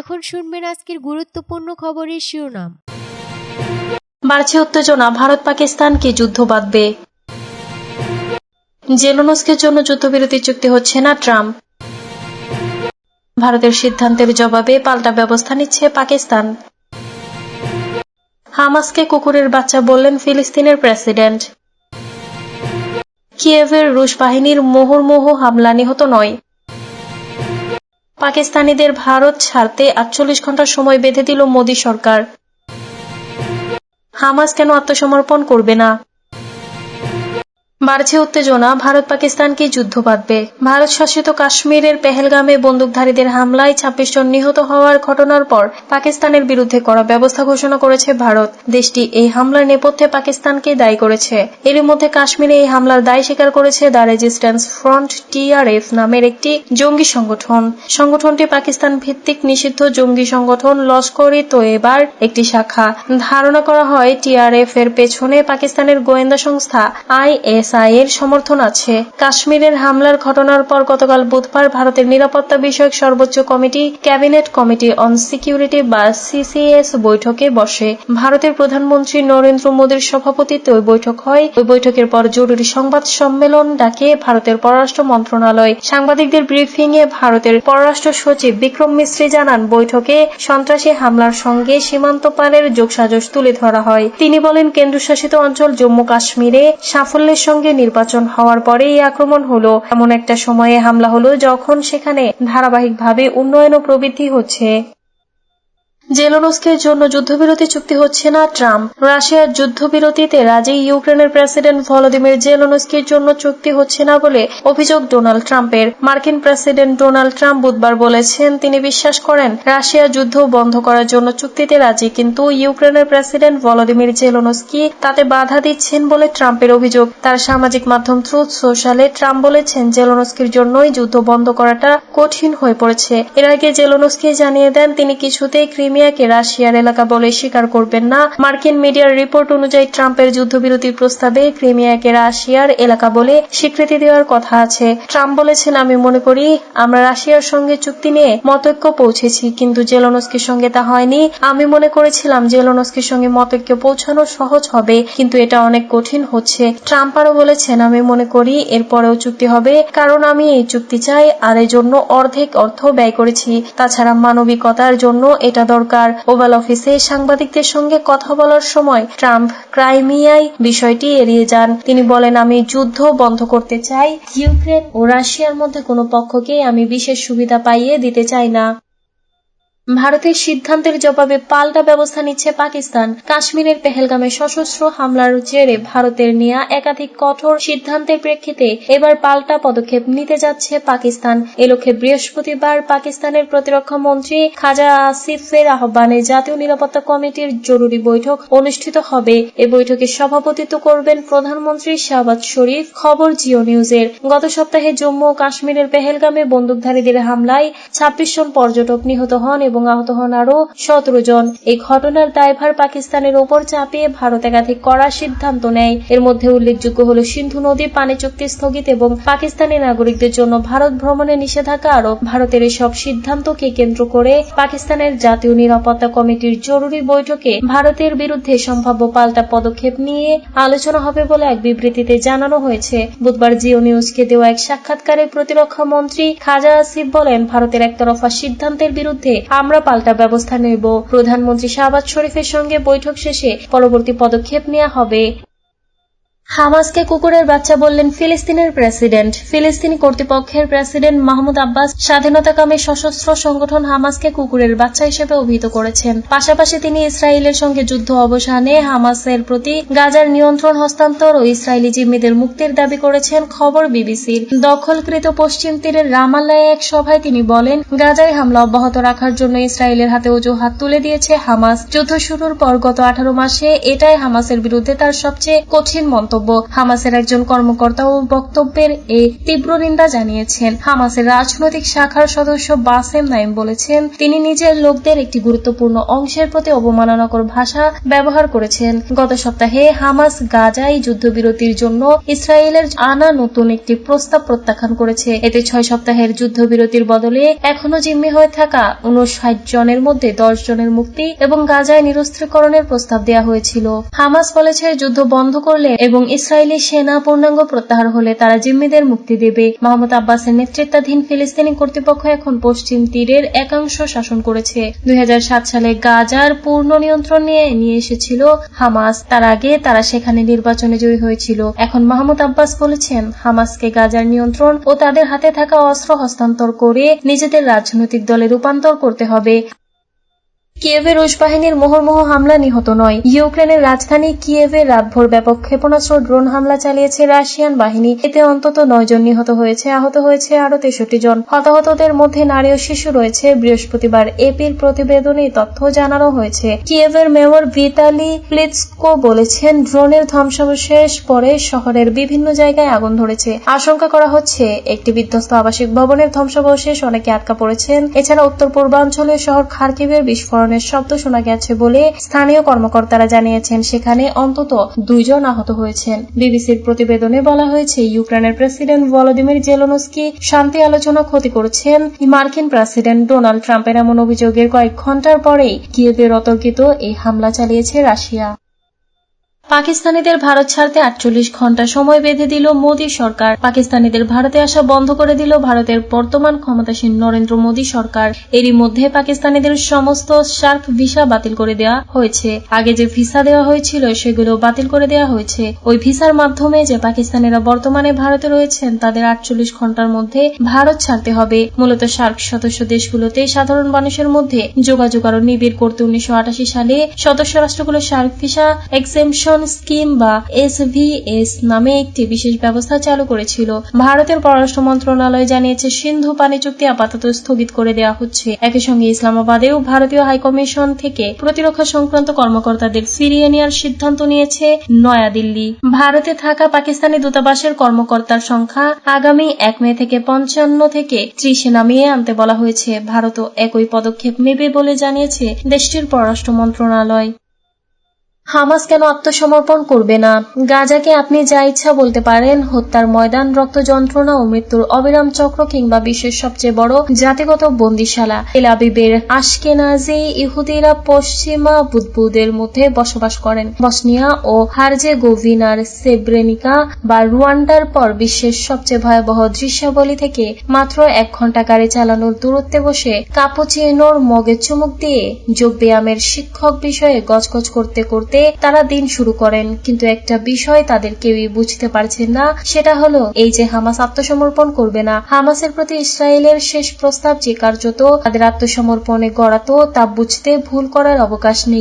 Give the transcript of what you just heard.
এখন শুনবেন আজকের গুরুত্বপূর্ণ খবরের শিরোনাম। বাড়ছে উত্তেজনা, ভারত পাকিস্তান কি যুদ্ধ বাঁধবে? জেলোনস্কের জন্য যুদ্ধবিরতি চুক্তি হচ্ছে না ট্রাম্প। ভারতের সিদ্ধান্তের জবাবে পাল্টা ব্যবস্থা নিচ্ছে পাকিস্তান। হামাসকে কুকুরের বাচ্চা বললেন ফিলিস্তিনের প্রেসিডেন্ট। কিয়েভের রুশ বাহিনীর মুহুর্মুহু হামলা নিহত নয়। পাকিস্তানিদের ভারত ছাড়তে আটচল্লিশ ঘণ্টা সময় বেঁধে দিল মোদী সরকার। হামাস কেন আত্মসমর্পণ করবে না? বাড়ছে উত্তেজনা, ভারত পাকিস্তান কি যুদ্ধ বাঁধবে। ভারত শাসিত কাশ্মীরের পেহেলগামে বন্দুকধারীদের হামলায় ছাব্বিশ জন নিহত হওয়ার ঘটনার পর পাকিস্তানের বিরুদ্ধে করা ব্যবস্থা ঘোষণা করেছে ভারত। দেশটি এই হামলার নেপথ্যে পাকিস্তানকে দায়ী করেছে। এরই মধ্যে কাশ্মীরে এই হামলার দায় স্বীকার করেছে দ্য রেজিস্ট্যান্স ফ্রন্ট টিআরএফ নামের একটি জঙ্গি সংগঠন। সংগঠনটি পাকিস্তান ভিত্তিক নিষিদ্ধ জঙ্গি সংগঠন লস্করি তোয়েবার একটি শাখা। ধারণা করা হয় টিআরএফ এর পেছনে পাকিস্তানের গোয়েন্দা সংস্থা আইএসআই এর সমর্থন আছে। কাশ্মীরের হামলার ঘটনার পর গতকাল বুধবার ভারতের নিরাপত্তা বিষয়ক সর্বোচ্চ committee, cabinet committee on security বা সিসিএস বৈঠকে বসে। ভারতের প্রধানমন্ত্রী নরেন্দ্র মোদীর সভাপতিত্বে ওই বৈঠক হয়। ওই বৈঠকের পর জরুরি সংবাদ সম্মেলন ডাকে ভারতের পররাষ্ট্র মন্ত্রণালয় সাংবাদিকদের ব্রিফিং এ ভারতের পররাষ্ট্র সচিব বিক্রম মিস্ত্রি জানান, বৈঠকে সন্ত্রাসী হামলার সঙ্গে সীমান্ত পারের যোগসাজশ তুলে ধরা হয়। তিনি বলেন, কেন্দ্রশাসিত অঞ্চল জম্মু কাশ্মীরে সাফল্যের সঙ্গে নির্বাচন হওয়ার পরে এই আক্রমণ হলো। এমন একটা সময়ে হামলা হলো যখন সেখানে ধারাবাহিকভাবে উন্নয়ন ও প্রবৃদ্ধি হচ্ছে। জেলোনস্কের জন্য যুদ্ধবিরতি চুক্তি হচ্ছে না ট্রাম্প। রাশিয়ার যুদ্ধবিরতিতে রাজি ইউক্রেনের প্রেসিডেন্ট ভলোদিমির জেলোনস্কির জন্য চুক্তি হচ্ছে না বলে অভিযোগ ডোনাল্ড ট্রাম্পের। মার্কিন প্রেসিডেন্ট ডোনাল্ড ট্রাম্প বুধবার বলেছেন, তিনি বিশ্বাস করেন, রাশিয়া যুদ্ধ বন্ধ করার জন্য চুক্তিতে রাজি, কিন্তু ইউক্রেনের প্রেসিডেন্ট ভলোদিমির জেলোনস্কি তাতে বাধা দিচ্ছেন বলে ট্রাম্পের অভিযোগ। তার সামাজিক মাধ্যম ট্রুথ সোশ্যালে ট্রাম্প বলেছেন, জেলোনস্কির জন্যই যুদ্ধ বন্ধ করাটা কঠিন হয়ে পড়েছে। এর আগে জেলোনস্কি জানিয়ে দেন, তিনি কিছুতেই ক্রিমিয়াকে রাশিয়ার এলাকা বলে স্বীকার করবেন না। মার্কিন মিডিয়ার রিপোর্ট অনুযায়ী ট্রাম্পের যুদ্ধবিরতির প্রস্তাবে ক্রিমিয়াকে রাশিয়ার এলাকা বলে স্বীকৃতি দেওয়ার কথা আছে। ট্রাম্প বলেছেন, আমি মনে করি আমরা রাশিয়ার সঙ্গে চুক্তি নিয়ে মতৈক্য পৌঁছেছি, কিন্তু জেলোনস্কির সঙ্গে তা হয়নি। আমি মনে করেছিলাম জেলোনস্কির সঙ্গে মতৈক্য পৌঁছানো সহজ হবে, কিন্তু এটা অনেক কঠিন হচ্ছে। ট্রাম্প আরও বলেছেন, আমি মনে করি এরপরেও চুক্তি হবে, কারণ আমি এই চুক্তি চাই, আর এর জন্য অর্ধেক অর্থ ব্যয় করেছি। তাছাড়া মানবিকতার জন্য এটা দরকার। ওভাল অফিসে সাংবাদিকদের সঙ্গে কথা বলার সময় ট্রাম্প ক্রাইমিয়ায় বিষয়টি এড়িয়ে যান। তিনি বলেন, আমি যুদ্ধ বন্ধ করতে চাই। ইউক্রেন ও রাশিয়ার মধ্যে কোনো পক্ষকে আমি বিশেষ সুবিধা পাইয়ে দিতে চাই না। ভারতের সিদ্ধান্তের জবাবে পাল্টা ব্যবস্থা নিচ্ছে পাকিস্তান। কাশ্মীরের পেহেলগামে সশস্ত্র হামলার জেরে ভারতের নেয়া একাধিক কঠোর সিদ্ধান্তের প্রেক্ষিতে এবার পাল্টা পদক্ষেপ নিতে যাচ্ছে পাকিস্তান। এ লক্ষ্যে বৃহস্পতিবার পাকিস্তানের প্রতিরক্ষা মন্ত্রী খাজা আসিফের আহ্বানে জাতীয় নিরাপত্তা কমিটির জরুরি বৈঠক অনুষ্ঠিত হবে। এ বৈঠকে সভাপতিত্ব করবেন প্রধানমন্ত্রী শাহবাজ শরীফ। খবর জিও নিউজের। গত সপ্তাহে জম্মু ও কাশ্মীরের পেহেলগামে বন্দুকধারীদের হামলায় ছাব্বিশ জন পর্যটক নিহত হন এবং আহত হন আরও সতেরো জন। এই ঘটনার দায়ভার পাকিস্তানের ওপর চাপিয়ে ভারত একাধিক কড়া সিদ্ধান্ত নেয়। এর মধ্যে উল্লেখযোগ্য হল সিন্ধু নদী পানি চুক্তি স্থগিত এবং পাকিস্তানি নাগরিকদের জন্য ভারত ভ্রমণে নিষেধাজ্ঞা আরোপ ভারতের এসব সিদ্ধান্তকে কেন্দ্র করে পাকিস্তানের জাতীয় নিরাপত্তা কমিটির জরুরি বৈঠকে ভারতের বিরুদ্ধে সম্ভাব্য পাল্টা পদক্ষেপ নিয়ে আলোচনা হবে বলে এক বিবৃতিতে জানানো হয়েছে। বুধবার জিও নিউজকে দেওয়া এক সাক্ষাৎকারে প্রতিরক্ষা মন্ত্রী খাজা আসিফ বলেন, ভারতের একতরফা সিদ্ধান্তের বিরুদ্ধে আমরা পাল্টা ব্যবস্থা নেব। প্রধানমন্ত্রী শাহবাজ শরীফের সঙ্গে বৈঠক শেষে পরবর্তী পদক্ষেপ নেওয়া হবে। হামাসকে কুকুরের বাচ্চা বললেন ফিলিস্তিনের প্রেসিডেন্ট। ফিলিস্তিনি কর্তৃপক্ষের প্রেসিডেন্ট মাহমুদ আব্বাস স্বাধীনতাকামী সশস্ত্র সংগঠন হামাসকে কুকুরের বাচ্চা হিসেবে অভিহিত করেছেন। পাশাপাশি তিনি ইসরায়েলের সঙ্গে যুদ্ধ অবসানে হামাসের প্রতি গাজার নিয়ন্ত্রণ হস্তান্তর ও ইসরায়েলি জিম্মিদের মুক্তির দাবি করেছেন, খবর বিবিসির। দখলকৃত পশ্চিম তীরের রামাল্লায় এক সভায় তিনি বলেন, গাজায় হামলা অব্যাহত রাখার জন্য ইসরায়েলের হাতে অজুহাত তুলে দিয়েছে হামাস। যুদ্ধ শুরুর পর গত আঠারো মাসে এটাই হামাসের বিরুদ্ধে তার সবচেয়ে কঠিন মন্তব্য। মন্তব্য। হামাসের একজন কর্মকর্তা ও বক্তব্যের এ তীব্র নিন্দা জানিয়েছেন। হামাসের রাজনৈতিক শাখার সদস্য বাসেম নাইম বলেছেন, তিনি নিজের লোকদের একটি গুরুত্বপূর্ণ অংশের প্রতি অবমাননাকর ভাষা ব্যবহার করেছেন। গত সপ্তাহে হামাস গাজায় যুদ্ধবিরতির জন্য ইসরায়েলের আনা নতুন একটি প্রস্তাব প্রত্যাখ্যান করেছে। এতে ছয় সপ্তাহের যুদ্ধবিরতির বদলে এখনও জিম্মি হয়ে থাকা উনষাট জনের মধ্যে দশ জনের মুক্তি এবং গাজায় নিরস্ত্রীকরণের প্রস্তাব দেওয়া হয়েছিল। হামাস বলেছে, যুদ্ধ বন্ধ করলে এবং ইসরায়েলি সেনা পূর্ণাঙ্গ প্রত্যাহার হলে তারা জিম্মিদের মুক্তি দেবে। মোহাম্মদ আব্বাসের নেতৃত্বাধীন ফিলিস্তিনি কর্তৃপক্ষ এখন পশ্চিম তীরের একাংশ শাসন করেছে। দুই হাজার সাত সালে গাজার পূর্ণ নিয়ন্ত্রণ নিয়ে নিয়ে এসেছিল হামাস। তার আগে তারা সেখানে নির্বাচনে জয়ী হয়েছিল। এখন মাহমুদ আব্বাস বলেছেন, হামাসকে গাজার নিয়ন্ত্রণ ও তাদের হাতে থাকা অস্ত্র হস্তান্তর করে নিজেদের রাজনৈতিক দলে রূপান্তর করতে হবে। কিয়েভে রুশ বাহিনীর মুহুর্মুহু হামলা নিহত নয়। ইউক্রেনের রাজধানী কিয়েভে রাতভর ব্যাপক ক্ষেপণাস্ত্র, ড্রোন হামলা চালিয়েছে রাশিয়ান বাহিনী। এতে অন্তত নয় জন নিহত হয়েছে, আহত হয়েছে আরও তেষট্টি জন। হতাহতদের মধ্যে নারী ও শিশু রয়েছে। বৃহস্পতিবার এপির প্রতিবেদনে তথ্য জানানো হয়েছে। কিয়েভের মেয়র ভিতালি প্লিৎস্কো বলেছেন, ড্রোনের ধ্বংসাবশেষ পরে শহরের বিভিন্ন জায়গায় আগুন ধরেছে। আশঙ্কা করা হচ্ছে, একটি বিধ্বস্ত আবাসিক ভবনের ধ্বংসাবশেষ অনেকে আটকা পড়েছেন। এছাড়া উত্তর পূর্বাঞ্চলের শহর খার্কিভের বিস্ফোরণের শব্দ শোনা গেছে বলে স্থানীয় কর্মকর্তারা জানিয়েছেন। সেখানে অন্তত দুইজন আহত হয়েছেন। বিবিসির প্রতিবেদনে বলা হয়েছে, ইউক্রেনের প্রেসিডেন্ট ভলোদিমির জেলোনস্কি শান্তি আলোচনা ক্ষতি করেছেন। মার্কিন প্রেসিডেন্ট ডোনাল্ড ট্রাম্পের এমন অভিযোগের কয়েক ঘণ্টার পরেই কিয়েভের অতর্কিত এই হামলা চালিয়েছে রাশিয়া। পাকিস্তানিদের ভারত ছাড়তে আটচল্লিশ ঘণ্টা সময় বেঁধে দিল মোদী সরকার। পাকিস্তানিদের ভারতে আসা বন্ধ করে দিল ভারতের বর্তমান ক্ষমতাসীন নরেন্দ্র মোদী সরকার। এরই মধ্যে পাকিস্তানিদের সমস্ত শার্ক ভিসা বাতিল করে দেওয়া হয়েছে। আগে যে ভিসা দেওয়া হয়েছিল, সেগুলো বাতিল করে দেওয়া হয়েছে। ওই ভিসার মাধ্যমে যে পাকিস্তানিরা বর্তমানে ভারতে রয়েছেন, তাদের আটচল্লিশ ঘণ্টার মধ্যে ভারত ছাড়তে হবে। মূলত সার্ক সদস্য দেশগুলোতে সাধারণ মানুষের মধ্যে যোগাযোগ আরও নিবিড় করতে উনিশশো আটাশি সালে সদস্য রাষ্ট্রগুলো সার্ক ভিসা এক্সেমশন স্কিম বা এসভিএস নামে একটি বিশেষ ব্যবস্থা চালু করেছিল। ভারতের পররাষ্ট্র মন্ত্রণালয় জানিয়েছে, সিন্ধু পানি চুক্তি আপাতত স্থগিত করে দেওয়া হচ্ছে। একই সঙ্গে ইসলামাবাদেও ভারতীয় হাইকমিশন থেকে প্রতিরক্ষা সংক্রান্ত কর্মকর্তাদের ফিরিয়ে নেওয়ার সিদ্ধান্ত নিয়েছে নয়াদিল্লি। ভারতে থাকা পাকিস্তানি দূতাবাসের কর্মকর্তার সংখ্যা আগামী এক মে থেকে পঞ্চান্ন থেকে ত্রিশে নামিয়ে আনতে বলা হয়েছে। ভারতও একই পদক্ষেপ নেবে বলে জানিয়েছে দেশটির পররাষ্ট্র মন্ত্রণালয়। হামাস কেন আত্মসমর্পণ করবে না? গাজাকে আপনি যা ইচ্ছা বলতে পারেন, হত্যার ময়দান রক্ত যন্ত্রণা ও মৃত্যুর অবিরাম চক্র কিংবা বিশ্বের সবচেয়ে বড় জাতিগত বন্দিশালা। এল আবিবের আশকেনাজি ইহুদিরা পশ্চিমা বুদবুদের মধ্যে বসবাস করেন। বসনিয়া ও হারজে গোভিনার সেব্রেনিকা বা রুয়ান্ডার পর বিশ্বের সবচেয়ে ভয়াবহ দৃশ্যাবলী থেকে মাত্র এক ঘণ্টা গাড়ি চালানোর দূরত্বে বসে কাপুচিনোর মগে চুমুক দিয়ে যোগব্যায়ামের শিক্ষক বিষয়ে গজগজ করতে করতে তারা দিন শুরু করেন। কিন্তু একটা বিষয় তাদের কেউই বুঝতে পারছেন না, সেটা হলো এই যে হামাস আত্মসমর্পণ করবে না। হামাসের প্রতি ইসরায়েলের শেষ প্রস্তাব যে কার্যত তাদের আত্মসমর্পণে গড়াতো, তা বুঝতে ভুল করার অবকাশ নেই।